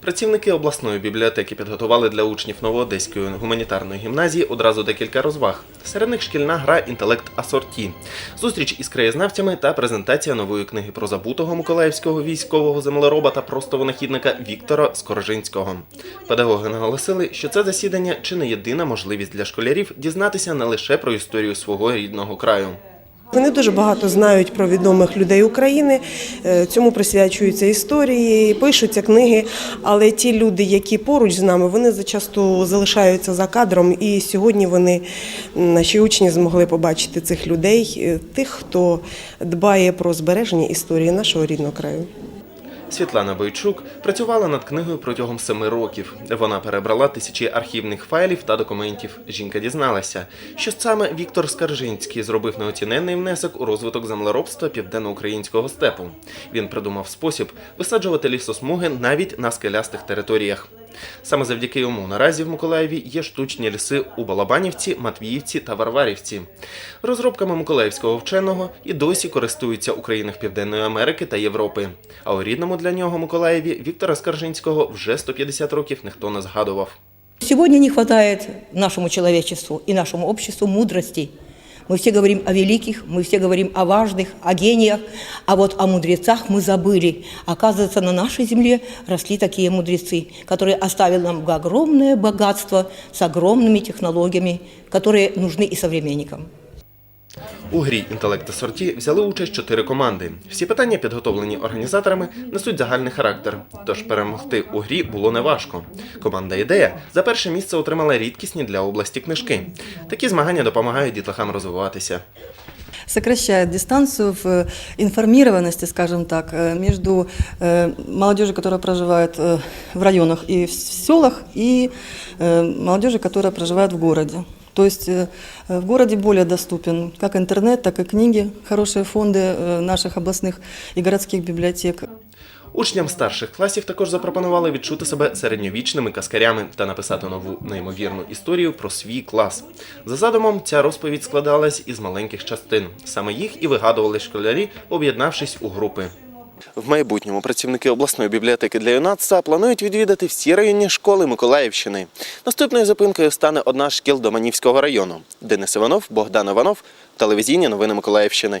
Працівники обласної бібліотеки підготували для учнів Новоодеської гуманітарної гімназії одразу декілька розваг. Серед них шкільна гра Інтелект Асорті, зустріч із краєзнавцями та презентація нової книги про забутого миколаївського військового землероба та просто винахідника Віктора Скорожинського. Педагоги наголосили, що це засідання чи не єдина можливість для школярів дізнатися не лише про історію свого рідного краю. Вони дуже багато знають про відомих людей України. е, Цьому присвячуються історії, пишуться книги. Але ті люди, які поруч з нами, вони зачасту залишаються за кадром. І сьогодні вони, наші учні, змогли побачити цих людей, е, тих, хто дбає про збереження історії нашого рідного краю. Світлана Бойчук працювала над книгою протягом семи років. Вона перебрала тисячі архівних файлів та документів. Жінка дізналася, що саме Віктор Скаржинський зробив неоціненний внесок у розвиток землеробства південноукраїнського степу. Він придумав спосіб висаджувати лісосмуги навіть на скелястих територіях. Саме завдяки йому наразі в Миколаєві є штучні ліси у Балабанівці, Матвіївці та Варварівці. Розробками миколаївського вченого і досі користуються у країнах Південної Америки та Європи. А у рідному для нього Миколаєві Віктора Скаржинського вже 150 років ніхто не згадував. Сегодня не хватает нашему человечеству и нашему обществу мудрости. Мы все говорим о великих, мы все говорим о важных, о гениях, а вот о мудрецах мы забыли. Оказывается, на нашей земле росли такие мудрецы, которые оставили нам огромное богатство с огромными технологиями, которые нужны и современникам. У грі інтелект сорті взяли участь чотири команди. Всі питання, підготовлені організаторами, несуть загальний характер. Тож перемогти у грі було неважко. Команда ідея за перше місце отримала рідкісні для області книжки. Такі змагання допомагають дітлахам розвиватися. сокращает дистанцию в э, информированности, скажем так, э, между э, молодежью, которая проживает э, в районах и в селах, и э, молодежью, которая проживает в городе. То есть э, в городе более доступен как интернет, так и книги, хорошие фонды э, наших областных и городских библиотек. Учням старших класів також запропонували відчути себе середньовічними каскарями та написати нову неймовірну історію про свій клас. За задумом, ця розповідь складалась із маленьких частин. Саме їх і вигадували школярі, об'єднавшись у групи. В майбутньому працівники обласної бібліотеки для юнацтва планують відвідати всі районні школи Миколаївщини. Наступною зупинкою стане одна з шкіл Доманівського району. Денис Іванов, Богдан Іванов, телевізійні новини Миколаївщини.